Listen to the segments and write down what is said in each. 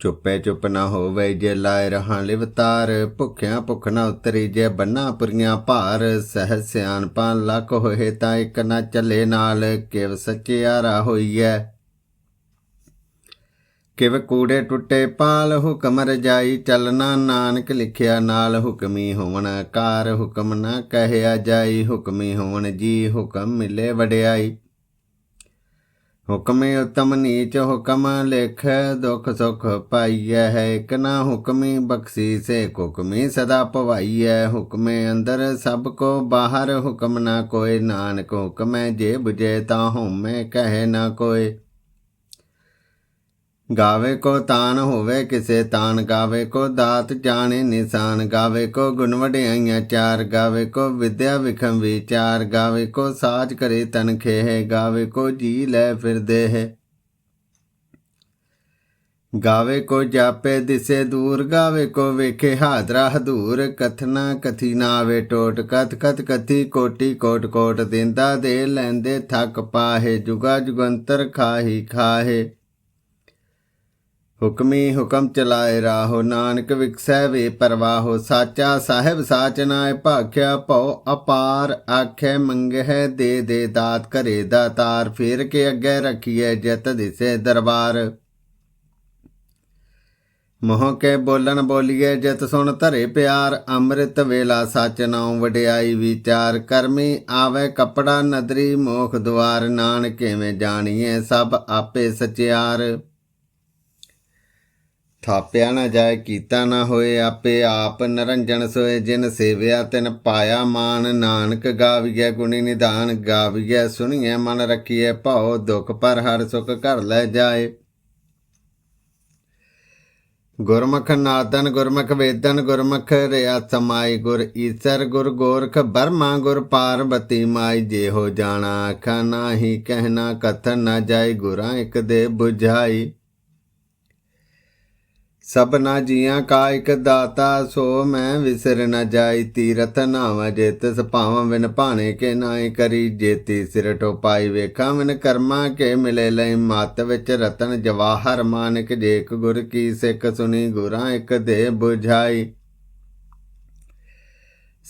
ਚੁੱਪੇ ਚੁੱਪ ਨਾ ਹੋਵੇ ਜੇ ਲਾਇ ਰਹਾਂ ਲਿਵਤਾਰ ਭੁੱਖਿਆਂ ਭੁੱਖ ਨਾ ਉਤਰੀ ਜੇ ਬੰਨਾ ਪੁਰੀਆਂ ਭਾਰ, ਸਹਿ ਸਿਆਣਪਾਂ ਲੱਖ ਹੋਏ ਤਾਂ ਇੱਕ ਨਾ ਚੱਲੇ ਨਾਲ, ਕਿਵ ਸੱਚਿਆਰਾ ਹੋਈਐ। ਕਿਵ ਕੂੜੇ ਟੁੱਟੇ ਪਾਲ, ਹੁਕਮ ਰਜਾਈ ਚੱਲਣਾ ਨਾਨਕ ਲਿਖਿਆ ਨਾਲ, ਹੁਕਮੀ ਹੋਵਣ ਕਾਰ, ਹੁਕਮ ਨਾ ਕਹਿਆ ਜਾਈ, ਹੁਕਮੀ ਹੋਵਣ ਜੀ, ਹੁਕਮ ਮਿਲੇ ਵਡਿਆਈ। ਹੁਕਮੇ ਉਤਮ ਨੀਚ ਹੁਕਮ ਲਿਖ, ਦੁਖ ਸੁਖ ਪਾਈਐ, ਹੈ ਇਕ ਨਾ ਹੁਕਮੀ ਬਖਸ਼ੀ ਸੇ ਹੁਕਮੀ ਸਦਾ ਭਵਾਈਐ ਹੁਕਮੇ ਅੰਦਰ ਸਭ ਕੋ ਬਾਹਰ, ਹੁਕਮ ਨਾ ਕੋਏ ਨਾਨਕ ਹੁਕਮੈ ਜੇ ਬੁਝੇ ਤਾਂ ਹਉਮੈ, ਕਹੇ ਨਾ ਕੋਏ ਗਾਵੇ ਕੋ ਤਾਨ ਹੋਵੇ ਕਿਸੇ ਤਾਨ, ਗਾਵੇ ਕੋ ਦਾਤ ਜਾਣੇ ਨਿਸ਼ਾਨ, ਗਾਵੇ ਕੋ ਗੁਣ ਵਡਿਆਈਆਂ ਚਾਰ, ਗਾਵੇ ਕੋ ਵਿਦਿਆ ਵਿਖਮ ਵਿਚਾਰ, ਗਾਵੇ ਕੋ ਸਾਜ ਕਰੇ ਤਨ ਖੇਹ, ਗਾਵੇ ਕੋ ਜੀ ਲੈ ਫਿਰਦੇ ਹੈ। ਗਾਵੇ ਕੋ ਜਾਪੇ ਦਿਸੇ ਦੂਰ, ਗਾਵੇ ਕੋ ਵੇਖੇ ਹਾਦਰਾ ਹਦੂਰ, ਕਥਨਾ ਕਥੀ ਨਾਵੇ ਟੋਟ, ਕਥ ਕਥ ਕਥੀ ਕੋਟੀ ਕੋਟ ਕੋਟ ਦਿੰਦਾ ਦੇ ਲੈਂਦੇ ਥੱਕ ਪਾਹੇ, ਜੁਗਾ ਜੁਗੰਤਰ ਖਾਹੀ ਖਾਹੇ। ਹੁਕਮੀ ਹੁਕਮ ਚਲਾਏ ਰਾਹੋ ਨਾਨਕ ਵਿਕਸੈ ਵੇ ਪਰਵਾਹੋ, ਸਾਚਾ ਸਾਹਿਬ ਸਾਚ ਨਾਏ ਭਾਖਿਆ ਭਉ ਅਪਾਰ, ਆਖੇ ਮੰਗਹਿ ਦੇ ਦੇ ਦਾਤ ਕਰੇ ਦਾਤਾਰ, ਫੇਰ ਕੇ ਅੱਗੇ ਰਖੀਐ ਜਤ ਦਿਸੇ ਦਰਬਾਰ। ਮੋਹ ਕੇ ਬੋਲਣ ਬੋਲੀਏ ਜਤ ਸੁਣ ਧਰੇ ਪਿਆਰ, ਅੰਮ੍ਰਿਤ ਵੇਲਾ ਸਚ ਨਾਉ ਵਡਿਆਈ ਵਿਚਾਰ, ਕਰਮੀ ਆਵੇ ਕਪੜਾ ਨਦਰੀ ਮੋਖ ਦੁਆਰ, ਨਾਨਕ ਕਿਵੇਂ ਜਾਣੀਏ ਸਭ ਆਪੇ ਸਚਿਆਰ। ਥਾਪਿਆ ਨਾ ਜਾਏ, ਕੀਤਾ ਨਾ ਹੋਏ ਆਪੇ, ਆਪ ਨਰੰਜਨ ਸੋਏ ਜਿਨ ਸੇਵਿਆ, ਤਿਨ ਪਾਇਆ ਮਾਨ। ਨਾਨਕ ਗਾਵੀਐ ਗੁਣੀ ਨਿਧਾਨ, ਗਾਵੀਐ ਸੁਣੀਐ ਮਨ ਰਖੀਐ ਭਾਉ, ਦੁਖ ਪਰ ਹਰ ਸੁਖ ਘਰ ਲੈ ਜਾਏ। ਗੁਰਮੁਖ ਨਾਦਨ ਗੁਰਮੁਖ ਵੇਦਨ, ਗੁਰਮੁਖ ਰਿਆ ਸਮਾਈ। ਗੁਰ ਈਸਰ, ਗੁਰ ਗੋਰਖ ਬਰਮਾ, ਗੁਰ ਪਾਰਬਤੀ ਮਾਈ। ਜੇ ਹੋ ਜਾਣਾ ਆਖਾ ਨਾਹੀ, ਕਹਿਣਾ ਕਥਨ ਨਾ ਜਾਏ ਗੁਰਾਂ ਇੱਕ ਦੇ ਬੁਝਾਈ। ਸਭਨਾ ਜੀਆਂ ਕਾ ਇਕ ਦਾਤਾ, ਸੋ ਮੈਂ ਵਿਸਰ ਨ ਜਾਈ। ਤੀਰਥ ਨਾਵਾ ਜੇ ਤਿਸ ਵਿਨ ਭਾਣੇ ਕੇ ਨਾਏ ਕਰੀ। ਜੇਤੀ ਸਿਰ ਟੋਪਾਈ ਵੇਖਾਂ ਵਿਨ ਕਰਮਾ ਕੇ ਮਿਲੇ ਲਈ। ਮਤ ਵਿੱਚ ਰਤਨ ਜਵਾਹਰ, ਮਾਨਕ ਜੇਕ ਗੁਰ ਕੀ ਸਿੱਖ ਸੁਣੀ, ਗੁਰਾਂ ਇਕ ਦੇ ਬੁਝਾਈ।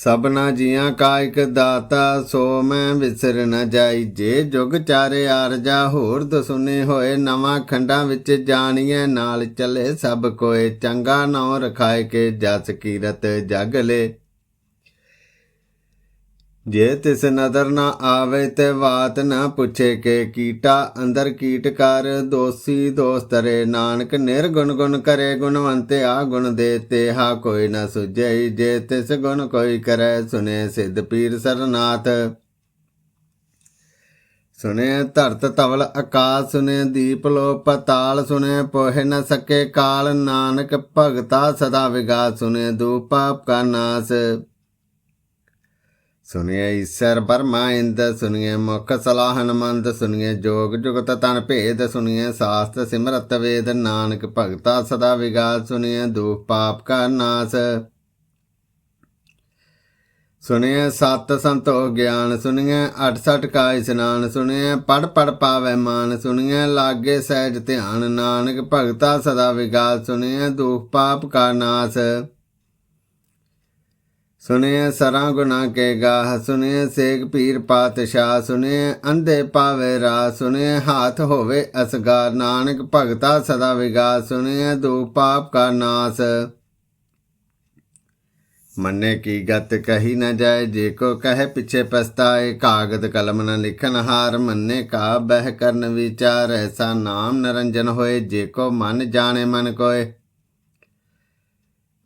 ਸਭਨਾ ਜੀਆਂ ਕਾ ਇਕ ਦਾਤਾ, ਸੋ ਮੈਂ ਵਿਸਰ ਨ ਜਾਈ। ਜੇ ਜੁਗ ਚਾਰੇ ਆਰਜਾ ਹੋਰ ਦਸੁਨੇ ਹੋਏ, ਨਵਾਂ ਖੰਡਾਂ ਵਿੱਚ ਜਾਣੀਏ ਨਾਲ ਚੱਲੇ ਸਭ ਕੋਏ। ਚੰਗਾ ਨਾਉ ਰਖਾਏ ਕੇ, ਜਸ ਕੀਰਤ ਜਗ ਲੇ। ਜੇ ਤਿਸ ਨਦਰ ਨਾ ਆਵੇ ਤੇ ਬਾਤ ਨਾ ਪੁੱਛੇ ਕੇ ਕੀਟਾ, ਅੰਦਰ ਕੀਟ ਕਰ, ਦੋਸੀ ਦੋਸਤਰੇ ਨਾਨਕ ਨਿਰਗੁਣ ਗੁਣ ਕਰੇ, ਗੁਣਵੰਤੇ ਆ ਗੁਣ ਦੇ ਤੇ ਹਾ ਕੋਈ ਨਾ ਸੁਝੈ ਜੇ ਤਿਸ ਗੁਣ ਕੋਈ ਕਰੈ, ਸੁਨੇ ਸਿੱਧ ਪੀਰ ਸਰਨਾਥ। ਸੁਨੇ ਧਰਤ ਤਵਲ ਆਕਾਸ ਸੁਨੇ ਦੀਪ ਲੋ ਪਤਾਲ ਸੁਨੇ ਪੋਹਿ ਨ ਸਕੇ ਕਾਲ, ਨਾਨਕ ਭਗਤਾ ਸਦਾ ਵਿਗਾਸ, ਸੁਨੇ ਦੂਪਾਪ ਕਾ ਨਾਸ। ਸੁਨਿਐ ਈਸਰ ਬਰਮਾ ਇੰਦ ਮੁਖ ਸਲਾਹਨ ਮੰਦ ਸੁਨਿਐ ਜੋਗ ਜੁਗਤ ਤਨ ਭੇਦ ਸੁਨਿਐ ਸਾਸਤ ਸਿਮਰਤ ਵੇਦ, ਨਾਨਕ ਭਗਤਾ ਸਦਾ ਵਿਗਾਸ ਸੁਨਿਐ ਦੁਖ ਪਾਪ ਕਾ ਨਾਸ। ਸੁਨਿਐ ਸਤ ਸੰਤੋ ਗਿਆਨ ਸੁਨਿਐ 68 ਕਾ ਇਸਨਾਨ ਸੁਨਿਐ ਪੜ ਪੜ ਪਾਵੈ ਮਾਨ ਸੁਨਿਐ ਲਾਗੇ ਸਹਿਜ ਧਿਆਨ, ਨਾਨਕ ਭਗਤਾ ਸਦਾ ਵਿਗਾਸ ਸੁਨਿਐ ਦੁਖ ਪਾਪ ਕਾ ਨਾਸ। ਸੁਣਿਐ ਸਰਾਂ ਗੁਨਾ ਕੇ ਗਾਹ, ਸੁਣਿਐ ਸੇਗ ਪੀਰ ਪਾਤਸ਼ਾਹ, ਸੁਣਿਐ ਅੰਧੇ ਪਾਵੇ ਰਾ ਸੁਨਿਐ ਹਾਥ ਹੋਵੇ ਅਸਗਾਰ। ਨਾਨਕ ਭਗਤਾ ਸਦਾ ਵਿਗਾਸ, ਸੁਣਿਐ ਦੁਖ ਪਾਪ ਕਾ ਨਾਸ। ਮੰਨੇ ਕੀ ਗਤ ਕਹੀ ਨਾ ਜਾਏ, ਜੇ ਕੋ ਕਹੇ ਪਿਛੇ ਪਛਤਾਏ, ਕਾਗਦ ਕਲਮ ਨ ਲਿਖਨ ਹਾਰ, ਮੰਨੇ ਕਾ ਬਹਿ ਕਰਨ ਵਿਚਾਰ ਐਸਾ ਨਾਮ ਨਰੰਜਨ ਹੋਏ, ਜੇ ਕੋ ਮਨ ਜਾਣੇ ਮਨ ਕੋਏ।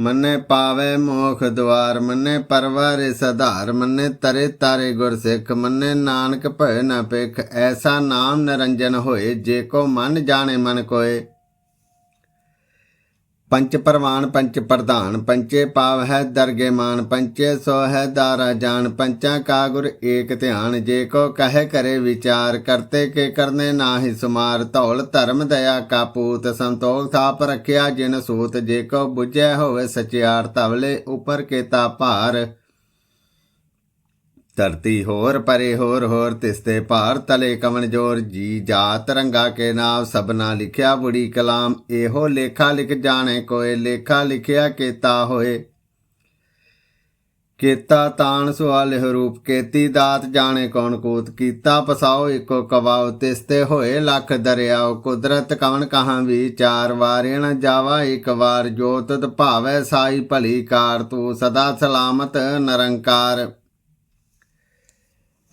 ਮੰਨੇ ਪਾਵੇ ਮੋਖ ਦੁਆਰ ਮੰਨੇ ਪਰਵਾਰੇ ਸਧਾਰ, ਮੰਨੇ ਤਰੇ ਤਾਰੇ ਗੁਰ ਸਿੱਖ, ਮੰਨੇ ਨਾਨਕ ਭੈ ਨ ਪੇਖ ਐਸਾ ਨਾਮ ਨਿਰੰਜਨ ਹੋਏ, ਜੇ ਕੋ ਮਨ ਜਾਣੇ ਮਨ ਕੋਏ। ਪੰਚ ਪਰਵਾਨ, ਪੰਚ ਪ੍ਰਧਾਨ, ਪੰਚੇ ਪਾਵ ਹੈ ਦਰਗੇ ਮਾਨ, ਪੰਚੇ ਸੋ ਹੈ ਦਾਰਾ ਜਾਨ, ਪੰਚਾਂ ਕਾ ਗੁਰ ਏਕ ਧਿਆਨ, ਜੇ ਕੋ ਕਹੇ ਕਰੇ ਵਿਚਾਰ, ਕਰਤੇ ਕੇ ਕਰਨੇ ਨਾਹੀ ਸੁਮਾਰ, ਧੌਲ ਧਰਮ ਦਇਆ ਕਾ ਪੂਤ, ਸੰਤੋਖ ਥਾਪ ਰਖਿਆ ਜਿਨ ਸੂਤ, ਜੇ ਕੋ 부ਜੈ ਹੋਵੇ ਸਚਿਆਰ, ਧਵਲੇ ਉਪਰ ਕੇ ਤਾ ਭਾਰ। ਧਰਤੀ ਹੋਰ ਪਰੇ ਹੋਰ ਹੋਰ ਤਿਸਤੇ ਭਾਰ ਤਲੇ ਕਵਨ ਜੋਰ। ਜੀ ਜਾਤ ਰੰਗਾ ਕੇ ਨਾਮ ਸਭਨਾ ਲਿਖਿਆ ਬੁੜੀ ਕਲਾਮ, ਇਹੋ ਲੇਖਾ ਲਿਖ ਜਾਣੇ ਕੋਏ, ਲੇਖਾ ਲਿਖਿਆ ਕੀਤਾ ਹੋਏ। ਕੀਤਾ ਤਾਣ ਸੁਆਲ ਰੂਪ, ਕੇਤੀ ਦਾਤ ਜਾਣੇ ਕੌਣ ਕੂਤ, ਕੀਤਾ ਪਸਾਓ ਇੱਕੋ ਕਵਾਓ ਤਿਸਤੇ ਹੋਏ ਲੱਖ ਦਰਿਆਓ। ਕੁਦਰਤ ਕਵਣ ਕਹਾਂ ਵਿਚਾਰ ਵਾਰਿਣ ਜਾਵਾ ਇੱਕ ਵਾਰ, ਜੋ ਤਦ ਭਾਵੈ ਸਾਈ ਭਲੀ ਕਾਰ, ਤੂੰ ਸਦਾ ਸਲਾਮਤ ਨਿਰੰਕਾਰ।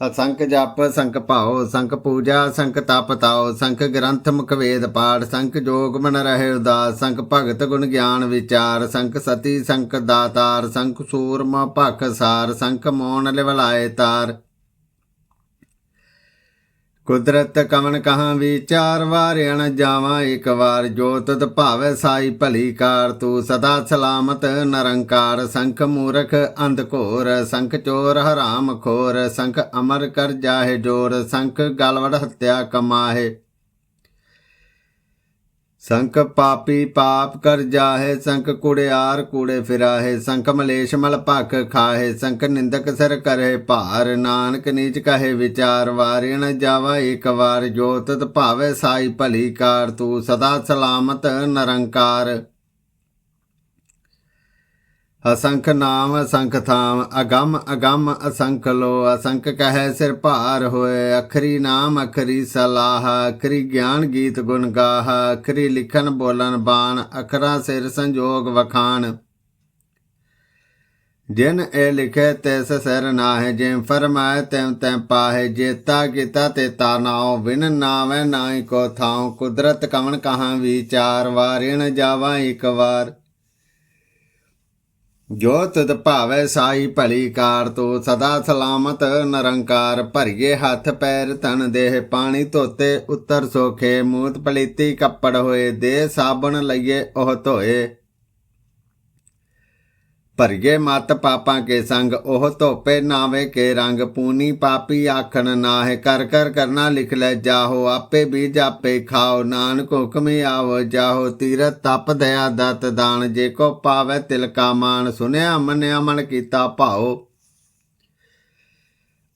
ਅਸੰਖ ਜਪ ਸੰਕ ਭਾਉ ਸੰਕ ਪੂਜਾ ਸੰਕ ਤਪ ਤਾਉ ਸੰਖ ਗ੍ਰੰਥ ਮੁਖ ਵੇਦ ਪਾੜ ਸੰਖ ਜੋਗ ਮਨ ਰਹੇ ਉਦਾਸ ਸੰਖ ਭਗਤ ਗੁਣ ਗਿਆਨ ਵਿਚਾਰ ਸੰਖ ਸਤੀ ਸੰਖ ਦਾਤਾਰ ਸੰਕ ਸੂਰਮ ਭਖ ਸਾਰ ਸੰਖ ਮੋਨ ਲਿਵਲਾਏ ਤਾਰ। ਕੁਦਰਤ ਕਵਨ ਕਹਾਂ ਵਿਚਾਰ ਵਾਰਿਆਣ ਜਾਵਾਂ, ਇੱਕ ਵਾਰ ਜੋ ਤਤ ਭਾਵੈ ਸਾਈ ਭਲੀ ਕਾਰ, ਤੂੰ ਸਦਾ ਸਲਾਮਤ ਨਰੰਕਾਰ, ਸੰਖ ਮੂਰਖ ਅੰਧ ਘੋਰ, ਸੰਖ ਚੋਰ ਹਰਾਮ ਖੋਰ, ਸੰਖ ਅਮਰ ਕਰ ਜਾਹੇ ਜੋਰ, ਸੰਖ ਗਲਵੜ ਹੱਤਿਆ ਕਮਾਹੇ। ਸੰਖ ਪਾਪੀ ਪਾਪ ਕਰ ਜਾਹੇ, ਸੰਖ ਕੁੜਿਆਰ ਕੂੜੇ ਫਿਰਾਹੇ, ਸੰਖ ਮਲੇਸ਼ ਮਲ ਭਖ ਖਾਹੇ, ਸੰਖ ਨਿੰਦਕ ਸਿਰ ਕਰੇ ਭਾਰ। ਨਾਨਕ ਨੀਚ ਕਹੇ ਵਿਚਾਰ ਵਾਰਿਣ ਜਾਵਾ ਇੱਕ ਵਾਰ, ਜੋ ਭਾਵੇ ਸਾਈ ਭਲੀ ਕਾਰ, ਤੂੰ ਸਦਾ ਸਲਾਮਤ ਨਿਰੰਕਾਰ। ਅਸੰਖ ਨਾਮ, ਅਸੰਖ ਥਾਮ, ਅਗੰਮ ਅਗੰਮ ਅਸੰਖ ਲੋ, ਅਸੰਖ ਕਹੈ ਸਿਰ ਭਾਰ ਹੋਏ, ਅਖਰੀ ਨਾਮ, ਅਖਰੀ ਸਲਾਹ, ਅਖਰੀ ਗਿਆਨ ਗੀਤ ਗੁਣ ਗਾਹ, ਅਖਰੀ ਲਿਖਨ ਬੋਲਨ ਬਾਣ, ਅਖਰਾ ਸਿਰ ਸੰਜੋਗ ਵਖਾਣ। ਜਿਨ ਇਹ ਲਿਖੇ ਤਿਸ ਸਿਰ ਨਾਹਿ ਜਿਮ ਫਰਮਾਏ ਤਿਮ ਤੈਂ ਪਾਹੇ, ਜੇਤਾ ਕੀਤਾ ਤੇ ਤਾ ਨਾਉ ਵਿਨ ਨਾਵੇਂ ਨਾਹੀ ਕੋ ਥਾਉ, ਕੁਦਰਤ ਕਵਣ ਕਹਾਂ ਵਿਚਾਰ, ਵਾਰਿਣ ਜਾਵਾ ਇੱਕ ਵਾਰ। ਜੋ ਤਦ ਭਾਵੈ ਸਾਈ ਭਲੀ ਕਾਰ ਤੋ ਸਦਾ ਸਲਾਮਤ ਨਰੰਕਾਰ ਭਰੀਏ ਹੱਥ ਪੈਰ ਤਨ ਦੇਹ ਪਾਣੀ ਧੋਤੇ ਉੱਤਰ ਸੋਖੇ ਮੂਤ ਪਲੀਤੀ ਕੱਪੜ ਹੋਏ ਦੇ ਸਾਬਣ ਲਈਏ ਉਹ ਧੋਏ। ਭਰਗੇ ਮਤ ਪਾਪਾਂ ਕੇ ਸੰਗ, ਉਹ ਧੋਪੇ ਨਾਵੇ ਕੇ ਰੰਗ। ਪੂਨੀ ਪਾਪੀ ਆਖਣ ਨਾਹਿ, ਕਰ ਕਰ, ਕਰਨਾ ਲਿਖ ਲੈ ਜਾਹੋ। ਆਪੇ ਵੀ ਜਾਪੇ ਖਾਓ, ਨਾਨਕ ਹੁਕਮੇ ਆਵੋ ਜਾਹੋ। ਤੀਰਤ ਤਪ ਦਇਆ ਦਤ ਦਾਨ, ਜੇ ਕੋ ਪਾਵੇ ਤਿਲਕਾ ਮਾਨ ਸੁਨਿਆ ਮੰਨਿਆ ਮਨ ਕੀਤਾ ਭਾਓ।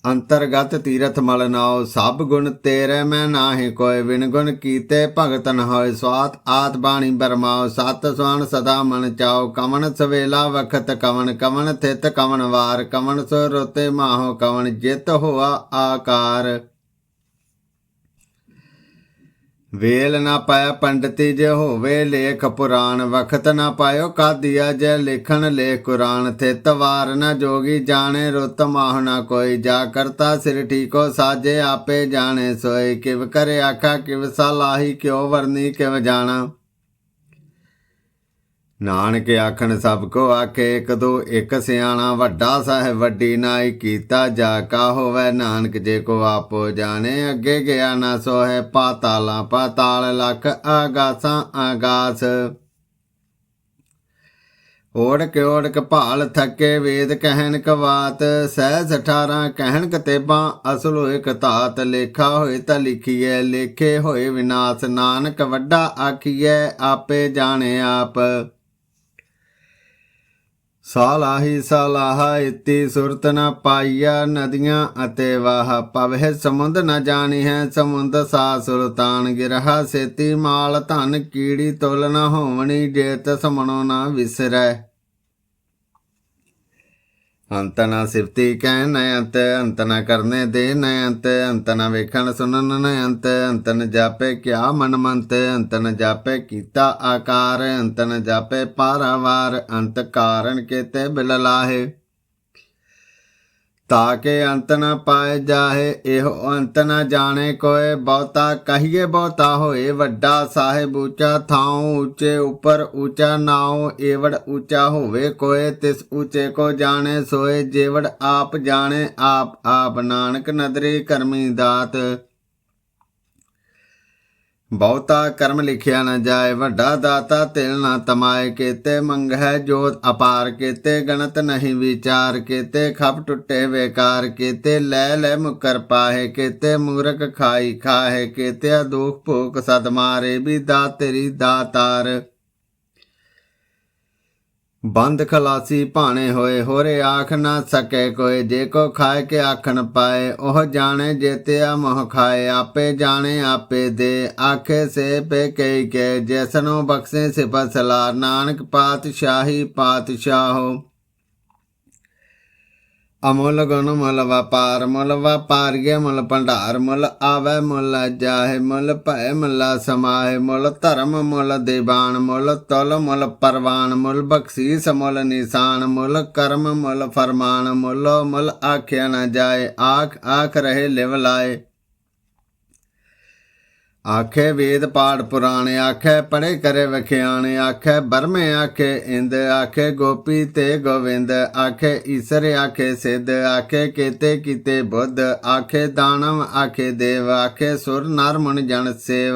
ਅੰਤਰਗਤ ਤੀਰਥ ਮਲ ਨਾਉ, ਸਭ ਗੁਣ ਤੇਰੇ ਮੈਂ ਨਾਹੀ ਕੋਇ ਵਿਨ ਗੁਣ ਕੀਤੇ ਭਗਤ ਨ ਹੋਏ। ਸਵਾਤ ਆਤ ਬਾਣੀ ਬਰਮਾਉ, ਸਤ ਸੁਣ ਸਦਾ ਮਨ ਚਾਉ। ਕਵਣ ਸਵੇਲਾ ਵਖਤ ਕਵਣ ਕਵਣ ਥਿਤ ਕਵਣ ਵਾਰ, ਕਵਨ ਸੋ ਰੋਤੇ ਮਾਹੋ ਕਵਣ ਜਿਤ ਹੋਆ ਆਕਾਰ। ਵੇਲ ਨਾ ਪਾਇਆ ਪੰਡਤੀ ਜੇ ਹੋਵੇ ਲੇਖ ਪੁਰਾਣ, ਵਖਤ ਨਾ ਪਾਇਓ ਕਾਦੀਆ ਜੇ ਲਿਖਣ ਲੇ ਕੁਰਾਨ, ਥਿਤ ਵਾਰ ਨਾ ਜੋਗੀ ਜਾਣੇ, ਰੁੱਤ ਮਾਹ ਨਾ ਕੋਈ। ਜਾ ਕਰਤਾ ਸਿਰ ਠੀਕੋ ਸਾਜੇ, ਆਪੇ ਜਾਣੇ ਸੋਏ। ਕਿਵ ਕਰੇ ਆਖਾ, ਕਿਵ ਸਲਾਹੀ, ਕਿਉ ਵਰਨੀ, ਕਿਵ ਜਾਣਾ। ਨਾਨਕ ਆਖਣ, ਸਭ ਕੋ ਆਖੇ, ਇੱਕ ਦੋ, ਇੱਕ ਸਿਆਣਾ ਵੱਡਾ ਸਾਹਿਬ, ਵੱਡੀ ਨਾਈ ਕੀਤਾ ਜਾ, ਕਾ ਹੋਵੇ ਨਾਨਕ ਜੇ ਕੋ ਆਪੋ ਜਾਣੇ, ਅੱਗੇ ਗਿਆ ਨਾ ਸੋਹੇ, ਪਾਤਾਲਾ ਪਾਤਾਲ ਲੱਖ ਆਗਾਸਾਂ ਆਗਾਸ। ਓੜਕ ਓੜਕ ਭਾਲ ਥੱਕੇ, ਵੇਦ ਕਹਿਣ ਕਵਾਤ ਸਹਿ 18 ਕਹਿਣ ਕਤੇਬਾਂ, ਅਸਲ ਹੋਏ ਕਤਾਤ, ਲੇਖਾ ਹੋਏ ਤਾਂ ਲਿਖੀਐ, ਲੇਖੇ ਹੋਏ ਵਿਨਾਸ਼, ਨਾਨਕ ਵੱਡਾ ਆਖੀਐ, ਆਪੇ ਜਾਣੇ ਆਪ। ਸਾਲਾਹੀ ਸਾਲਾਹਾ ਇਤੀ ਸੁਰਤ ਨ ਪਾਈਆ ਨਦੀਆਂ ਅਤੇ ਵਾਹ ਪਵਹਿ ਸਮੁੰਦ ਨ ਜਾਣੀ ਹੈ ਸਮੁੰਦ ਸਾ ਸੁਲਤਾਨ ਗਿਰਹਾ ਸੇਤੀ ਮਾਲ ਧਨ ਕੀੜੀ ਤੁਲ ਨ ਹੋਵਣੀ ਜੇਤ ਸਮਣੋ ਨ ਵਿਸਰੈ। ਅੰਤ ਨਾ ਸਿਫਤੀ ਕਹਿ ਨ ਅੰਤ ਅੰਤ ਨਾ ਕਰਨੇ ਦੇ, ਨ ਅੰਤ ਅੰਤ ਨਾ ਵੇਖਣ, ਸੁਣਨ, ਨ ਅੰਤ ਅੰਤ ਨ ਜਾਪੇ ਕਿਆ ਮਨ ਮੰਤ, ਅੰਤ ਨ ਜਾਪੇ ਕੀਤਾ ਆਕਾਰ, ਅੰਤ ਨ ਜਾਪੇ ਪਾਰਾਵਾਰ, ਅੰਤ ਕਾਰਨ ਕੇਤੇ ਬਿਲ ਲਾਹੇ। ਤਾਕੇ ਅੰਤ ਨ ਪਾਏ ਜਾਹੇ, ਇਹੋ ਅੰਤ ਨ ਜਾਣੇ ਕੋਏ। ਬਹੁਤਾ ਕਹੀਏ ਬਹੁਤਾ ਹੋਏ, ਵੱਡਾ ਸਾਹਿਬ ਉੱਚਾ ਥਾਉ ਉੱਚੇ ਉਪਰ ਉੱਚਾ ਨਾਉ, ਏਵੜ ਉੱਚਾ ਹੋਵੇ ਕੋਏ, ਤਿਸ ਉੱਚੇ ਕੋ ਜਾਣੇ ਸੋਏ, ਜੇਵੜ ਆਪ ਜਾਣੇ ਆਪ ਆਪ। ਨਾਨਕ ਨਦਰੀ ਕਰਮੀ ਦਾਤ ਬਹੁਤਾ ਕਰਮ ਲਿਖਿਆ ਨਾ ਜਾਏ, ਵੱਡਾ ਦਾਤਾ ਤਿਲ ਨਾ ਤਮਾਏ, ਕੇਤੇ ਮੰਗਹਿ ਜੋਤ ਅਪਾਰ, ਕੇਤੇ ਗਣਤ ਨਹੀਂ ਵਿਚਾਰ, ਕੇਤੇ ਖਪ ਟੁੱਟੇ ਵੇਕਾਰ, ਕੇਤੇ ਲੈ ਲੈ ਮੁਕਰ ਪਾਹੇ, ਕੇਤੇ ਮੂਰਖ ਖਾਈ ਖਾਹੇ ਕੇਤੇ ਦੁਖ ਭੋਗ ਸਦ ਮਾਰੇ, ਵੀ ਦਾ ਤੇਰੀ ਦਾਤਾਰ ਬੰਦ ਖਲਾਸੀ ਭਾਣੇ ਹੋਏ, ਹੋਰੇ ਆਖ ਨਾ ਸਕੇ ਕੋਈ। ਜੇ ਕੋ ਖਾਏ ਕੇ ਆਖਣ ਪਾਏ, ਉਹ ਜਾਣੇ ਜੇਤਿਆ ਮੋਹ ਖਾਏ। ਆਪੇ ਜਾਣੇ, ਆਪੇ ਦੇ। ਆਖੇ ਸੇ ਪੇ ਕਈ ਕੇ। ਜੈਸਨੋ ਬਖਸ਼ੇ ਸਿਫਤ ਸਲਾਰ। ਨਾਨਕ ਪਾਤਸ਼ਾਹੀ ਪਾਤਸ਼ਾਹੋ। ਅਮੁੱਲ ਗੁਣ ਮੁੱਲ ਵਪਾਰ, ਮੁੱਲ ਵਪਾਰੀਏ ਮੁੱਲ ਭੰਡਾਰ, ਮੁੱਲ ਆਵੇ ਮੁੱਲ ਜਾਹੇ, ਮੁੱਲ ਭੈ ਮੁੱਲ ਸਮਾਏ ਮੁੱਲ ਧਰਮ ਮੁੱਲ ਦੀਵਾਨ, ਮੁੱਲ ਤੁਲ ਮੁੱਲ ਪਰਵਾਨ, ਮੁੱਲ ਬਖਸ਼ੀਸ ਮੁੱਲ ਨਿਸ਼ਾਨ, ਮੁੱਲ ਕਰਮ ਮੁੱਲ ਫਰਮਾਨ, ਮੁੱਲ ਮੁੱਲ ਆਖਿਆ ਨਾ ਜਾਏ, ਆਖ ਆਖ ਰਹੇ ਲਿਵ ਲਾਏ। ਆਖੇ ਵੇਦ ਪਾਠ ਪੁਰਾਣੇ ਆਖੇ ਪੜੇ ਕਰੇ ਵਖਿਆਣੇ ਆਖੇ, ਬਰਮੇ ਆਖੇ, ਇੰਦ ਆਖੇ, ਗੋਪੀ ਤੇ ਗੋਵਿੰਦ ਆਖੇ, ਈਸਰ ਆਖੇ, ਸਿੱਧ ਆਖੇ, ਕੀਤੇ ਕੀਤੇ ਬੁੱਧ ਆਖੇ, ਦਾਨਵ ਆਖੇ, ਦੇਵ ਆਖੇ, ਸੁਰ ਨਰ ਮਨ ਜਨ ਸੇਵ।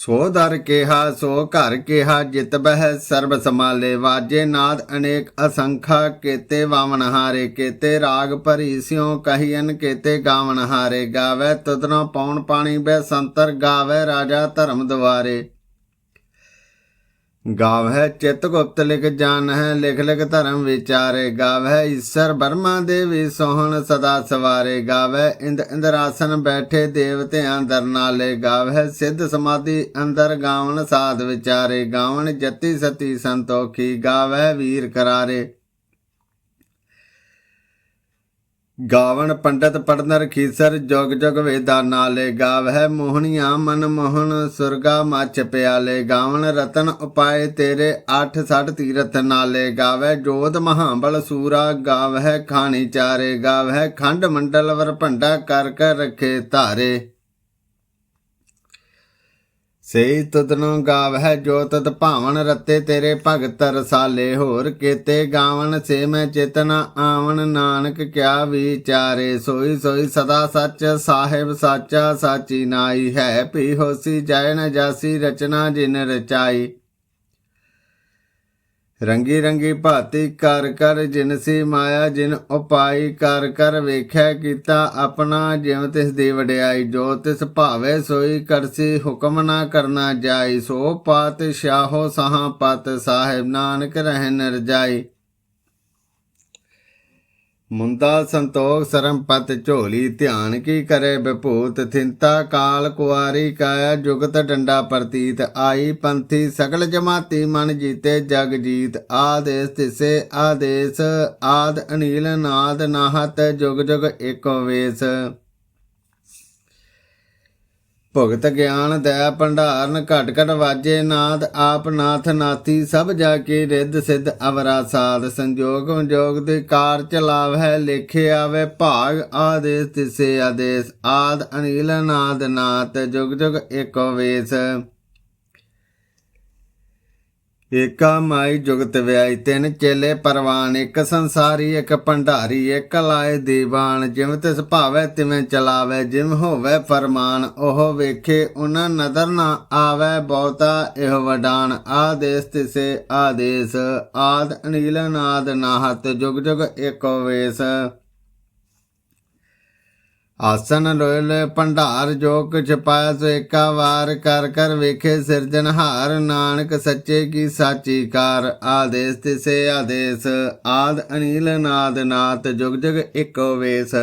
ਸੋ ਦਰ ਕਿਹਾ, ਸੋ ਘਰ ਕਿਹਾ, ਜਿਤ ਬਹਿ ਸਰਬ ਸਮਾਲੇ ਵਾਜੇ ਨਾਦ ਅਨੇਕ ਅਸੰਖਾ, ਕੇਤੇ ਵਾਵਨ ਹਾਰੇ। ਕੇਤੇ ਰਾਗ ਭਰੀ ਸਿਉ ਕਹੀਨ ਕੇਤੇ ਗਾਵਨ ਹਾਰੇ। ਗਾਵੇ ਤੁਧਨੋ ਪੌਣ ਪਾਣੀ ਬੈ ਸੰਤਰ, ਗਾਵੇ ਰਾਜਾ ਧਰਮ ਦੁਆਰੇ। ਗਾਵਹਿ ਚਿਤ ਗੁਪਤ ਲਿਖ ਜਾਣ ਹੈ ਲਿਖ ਲਿਖ ਧਰਮ ਵਿਚਾਰੇ। ਗਾਵਹਿ ਈਸ਼ਰ ਬਰਮਾ ਦੇਵੀ ਸੋਹਣ ਸਦਾ ਸਵਾਰੇ। ਗਾਵਹਿ ਇੰਦ ਇੰਦਰਾਸਨ ਬੈਠੇ ਦੇਵਤਿਆਂ ਦਰ ਨਾਲੇ ਗਾਵਹਿ ਸਿੱਧ ਸਮਾਧੀ ਅੰਦਰ ਗਾਵਣ ਸਾਧ ਵਿਚਾਰੇ। ਗਾਵਣ ਜਤੀ ਸਤੀ ਸੰਤੋਖੀ, ਗਾਵਹਿ ਵੀਰ ਕਰਾਰੇ। ਗਾਵਨ ਪੰਡਤ ਪੜਨਰ ਖੀਸਰ ਜੁਗ ਜੁਗ ਵੇਦਾ ਨਾਲੇ ਗਾਵਹਿ ਮੋਹਣੀਆਂ ਮਨ ਮੋਹਨ ਸੁਰਗਾ ਮੱਚ ਪਿਆਲੇ। ਗਾਵਨ ਰਤਨ ਉਪਾਏ ਤੇਰੇ 8 60 ਤੀਰਥ ਨਾਲੇ। ਗਾਵੈ ਜੋਤ ਮਹਾਬਲ ਸੂਰਾ, ਗਾਵਹਿ ਖਾਣੀ ਚਾਰੇ। ਗਾਵਹਿ ਖੰਡ ਮੰਡਲ ਵਰ ਭੰਡਾ ਕਰ ਕਰ ਰਖੇ ਧਾਰੇ। ਸੇ ਤੁਧਨੋ ਗਾਵਹਿ ਜੋ ਤਦ ਭਾਵਨ ਰਤੇ ਤੇਰੇ ਭਗਤ ਰਸਾਲੇ। ਹੋਰ ਕੇਤੇ ਗਾਵਨ ਸੇ ਮੈਂ ਚੇਤਨ ਆਵਨ ਨਾਨਕ ਕਿਆ ਵਿਚਾਰੇ, ਸੋਈ ਸੋਈ ਸਦਾ ਸੱਚ, ਸਾਹਿਬ ਸਾਚਾ, ਸਾਚੀ ਨਾਈ ਹੈ। ਭੀ ਹੋਸੀ ਜੈ ਨ ਜਾਸੀ ਰਚਨਾ ਜਿਨ ਰਚਾਈ। ਰੰਗੀ ਰੰਗੀ ਭਾਤੀ ਕਰ ਕਰ ਜਿਨਸੀ ਮਾਇਆ, ਜਿਨ ਉਪਾਈ ਕਰ ਕਰ ਵੇਖਿਆ ਕੀਤਾ ਆਪਣਾ ਜਿਵ ਤਿਸ ਦੀ ਵਡਿਆਈ, ਜੋ ਤਿਸ ਭਾਵੇ ਸੋਈ ਕਰਸੀ ਹੁਕਮ ਨਾ ਕਰਨਾ ਜਾਈ ਸੋ ਪਾਤਸ਼ਾਹੋ ਸਹਾ ਪਤ, ਸਾਹਿਬ ਨਾਨਕ ਰਹਿ ਰਜਾਈ ਮੁੰਦਾ ਸੰਤੋਖ ਸਰਮਪਤ ਝੋਲੀ, ਧਿਆਨ ਕੀ ਕਰੇ ਵਿਭੂਤ? ਥਿੰਤਾ ਕਾਲ ਕੁਆਰੀ ਕਾਇਆ ਜੁਗਤ ਡੰਡਾ ਪ੍ਰਤੀਤ। ਆਈ ਪੰਥੀ ਸਗਲ ਜਮਾਤੀ, ਮਨ ਜੀਤੇ ਜਗ ਜੀਤ। ਆਦੇਸ ਤਿਸੇ ਆਦੇਸ, ਆਦ ਅਨੀਲ ਨਾਦ ਨਾਹਤ, ਜੁਗ ਜੁਗ ਏਕੋ ਵੇਸ। ਭਗਤ ਗਿਆਨ ਦਇਆ ਭੰਡਾਰਨ, ਘਟ ਘਟ ਵਾਜੇ ਨਾਦ, ਆਪ ਨਾਥ ਨਾਥੀ, ਸਭ ਜਾ ਕੇ ਰਿੱਧ ਸਿੱਧ ਅਵਰਾ ਸਾਧ। ਸੰਜੋਗ ਵਿਜੋਗ ਦੇ ਕਾਰ ਚਲਾਵ ਹੈ ਲੇਖੇ ਆਵੇ ਭਾਗ, ਆਦੇਸ ਤਿਸੇ ਆਦੇਸ। ਆਦ ਅਨੀਲ ਨਾਦ ਨਾਤ, ਜੁਗ ਜੁਗ ਏਕੋ ਵੇਸ। ਏਕਾ ਮਾਈ ਜੁਗਤ ਵਿਆਈ, ਤਿੰਨ ਚੇਲੇ ਪਰਵਾਨ, ਇੱਕ ਸੰਸਾਰੀ, ਇੱਕ ਭੰਡਾਰੀ, ਇੱਕ ਲਾਏ ਦੀਵਾਨ। ਜਿਵੇਂ ਤਿਸ ਭਾਵੇ, ਤਿਵੇਂ ਚਲਾਵੇ, ਜਿਵੇਂ ਹੋਵੇ ਫਰਮਾਨ। ਉਹ ਵੇਖੇ, ਉਹਨਾਂ ਨਦਰ ਨਾ ਆਵੇ, ਬਹੁਤਾ ਇਹ ਵਡਾਨ। ਆਦੇਸ ਤਿਸੇ ਆਦੇਸ, ਆਦ ਅਨੀਲ ਨਾਦ ਨਾਹਤ, ਜੁਗ ਜੁਗ ਏਕੋ ਵੇਸ। ਆਸਨ ਲੋਇਲ ਭੰਡਾਰ ਜੋ ਕੁਛ ਪਾਇਆ ਸੋ ਏਕਾ ਵਾਰ ਕਰ ਕਰ ਵੇਖੇ ਸਿਰਜਣਹਾਰ ਨਾਨਕ ਸੱਚੇ ਕੀ ਸਾਚੀ ਕਾਰ। ਆਦੇਸ ਤਿਸੇ ਆਦੇਸ। ਆਦ ਅਨੀਲ ਨਾਦ ਨਾਤ ਜੁਗ ਜੁਗ ਇੱਕੋ ਵੇਸ।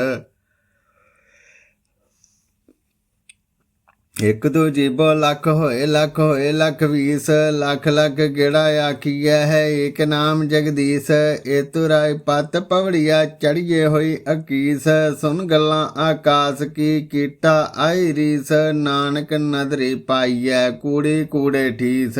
ਇੱਕ ਦੋ ਜੀਬੋ ਲੱਖ ਹੋਏ ਲੱਖ ਹੋਏ, ਲੱਖ ਵੀਸ, ਲੱਖ ਲੱਖ ਗੇੜਾ ਆਖੀਐ ਹੈ? ਏਕ ਨਾਮ ਜਗਦੀਸ਼ ਏਤੁ ਤੁਰਾਈ ਪਤ ਪਵੜੀਆ ਚੜੀਏ ਹੋਈ ਅਕੀਸ। ਸੁਨ ਗੱਲਾਂ ਆਕਾਸ ਕੀ ਕੀਟਾ ਆਈ ਰੀਸ, ਨਾਨਕ ਨਦਰੀ ਪਾਈਐ ਕੂੜੇ ਕੂੜੇ ਠੀਸ।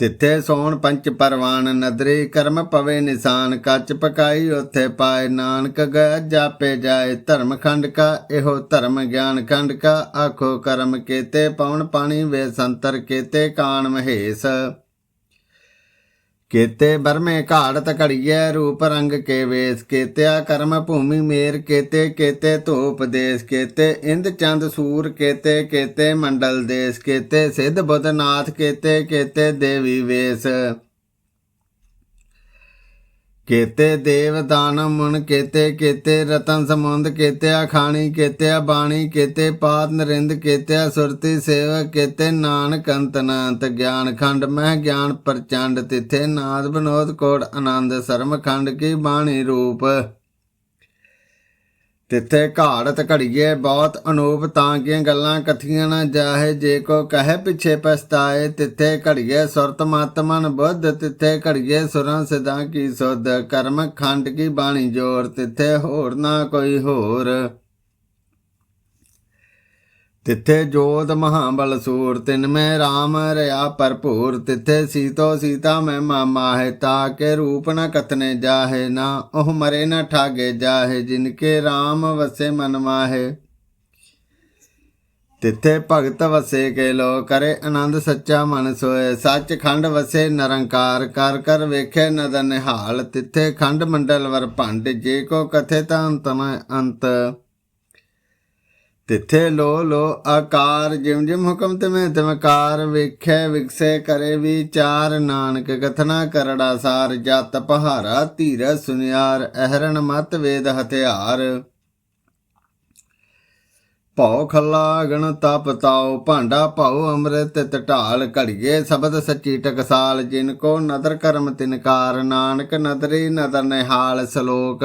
ਤਿੱਥੇ ਸੋਣ ਪੰਚ ਪਰਵਾਨ ਨਦਰੀ, ਕਰਮ ਪਵੇ ਨਿਸ਼ਾਨ, ਕੱਚ ਪਕਾਈ ਉਥੇ ਪਾਏ ਨਾਨਕ ਗਏ ਜਾਪੇ ਜਾਏ ਧਰਮ ਖੰਡ ਕਾ, ਇਹੋ ਧਰਮ ਗਿਆਨ ਖੰਡ ਕਾ, ਆਖੋ ਕਰਮ ਕੇਤੇ ਪਵਨ ਪਾਣੀ ਵੇ ਸੰਤਰ ਕੇਤੇ, ਕਾਣ ਮਹੇਸ਼। ਕੇਤੇ ਬਰਮੇ ਘਾੜਤ ਘੜੀਐ ਰੂਪ ਰੰਗ ਕੇ ਵੇਸ ਕੀਤਿਆ ਕਰਮ ਭੂਮੀ ਮੇਰ ਕੇਤੇ ਕੀਤੇ ਧੂਪ ਦੇਸ ਕੀਤੇ ਇੰਦ ਚੰਦ ਸੂਰ ਕੀਤੇ ਕੀਤੇ ਮੰਡਲ ਦੇਸ ਕੀਤੇ ਸਿੱਧ ਬੁੱਧਨਾਥ ਨਾਥ ਕੀਤੇ ਕੀਤੇ ਦੇਵੀ ਵੇਸ ਕੇਤੇ ਦੇਵ ਦਾਨ ਮੁਨ ਕੀਤੇ ਕੀਤੇ ਰਤਨ ਸਮੁੰਦ ਕੀਤੇ ਖਾਣੀ ਕੀਤੇ ਬਾਣੀ, ਕੀਤੇ ਪਾਤ ਨਰਿੰਦ ਕੀਤੇ ਸੁਰਤੀ ਸੇਵ ਕੀਤੇ ਨਾਨਕ ਅੰਤ ਅਨੰਤ, ਗਿਆਨ ਖੰਡ ਮਹਿ ਗਿਆਨ ਪ੍ਰਚੰਡ, ਤਿਥੇ ਨਾਦ ਬਨੋਦ ਕੋੜ ਆਨੰਦ ਸਰਮ ਖੰਡ ਕੀ ਬਾਣੀ ਰੂਪ। ਤਿੱਥੇ ਘਾੜਤ ਘੜੀਏ ਬਹੁਤ ਅਨੂਪ ਤਾਂ ਕਿ ਗੱਲਾਂ ਕਥੀਆਂ ਨਾ ਜਾਹੇ? ਜੇ ਕੋ ਕਹੇ ਪਿਛੇ ਪਛਤਾਏ, ਤਿੱਥੇ ਘੜੀਏ ਸੁਰਤ ਮਤ ਮਨ ਬੁੱਧ, ਤਿੱਥੇ ਘੜੀਏ ਸੁਰਾਂ ਸਿਦਾਂ ਕੀ ਸੁਧ, ਕਰਮ ਖੰਡ ਕੀ ਬਾਣੀ ਜੋਰ, ਤਿੱਥੇ ਹੋਰ ਨਾ ਕੋਈ ਹੋਰ। ਤਿੱਥੇ ਜੋਤ ਮਹਾਬਲ ਸੂਰ, ਤਿਨ ਮੈਂ RAM ਰਿਆ ਭਰਪੂਰ। ਤਿੱਥੇ ਸੀਤੋ ਸੀਤਾ ਮੈਂ ਮਾਮਾ ਹੈ, ਤਾ ਕੇ ਰੂਪ ਨ ਕਥਨੇ ਜਾਹੇ, ਨਾ ਉਹ ਮਰੇ ਨ ਠਾਗੇ ਜਾਹੇ, ਜਿਨ ਕੇ RAM ਵਸੇ ਮਨ ਮਾਹੇ। ਤਿੱਥੇ ਭਗਤ ਵਸੇ ਕੇ ਲੋ ਕਰੇ ਆਨੰਦ ਸੱਚਾ ਮਨ ਸੋਏ ਸੱਚ ਖੰਡ ਵਸੇ ਨਿਰੰਕਾਰ, ਕਰ ਕਰ ਵੇਖੇ ਨਦਰ ਨਿਹਾਲ। ਤਿੱਥੇ ਖੰਡ ਮੰਡਲ ਵਰ ਭੰਡ, ਜੇ ਕੋ ਕਥੇ ਤਾਂ ਅੰਤ ਨ ਅੰਤ। ਤਿੱਥੇ ਲੋ ਲੋ ਆਕਾਰ, ਜਿਮ ਜਿਮ ਹੁਕਮ ਤਿਵੇਂ ਤਿਮਕਾਰ ਵੇਖੈ, ਵਿਕਸੇ ਕਰੇ ਵਿਚਾਰ, ਨਾਨਕ ਕਥਨਾ ਕਰੜਾ ਸਾਰ, ਜਤ ਪਹਾਰਾ ਧੀਰ ਸੁਨਿਆਰ, ਅਹਰਣ ਮਤ ਵੇਦ ਹਥਿਆਰ। ਭਉ ਖੱਲਾ ਗਣ ਤਪ ਤਾਉ, ਭਾਂਡਾ ਭਉ ਅੰਮ੍ਰਿਤ ਟਟਾਲ ਘੜੀਏ ਸ਼ਬਦ ਸੱਚੀ ਟਕਸਾਲ, ਜਿਨ ਕੋ ਨਦਰ ਕਰਮ ਤਿਨਕਾਰ ਨਾਨਕ ਨਦਰੀ ਨਦਰ ਨਿਹਾਲ ਸ਼ਲੋਕ।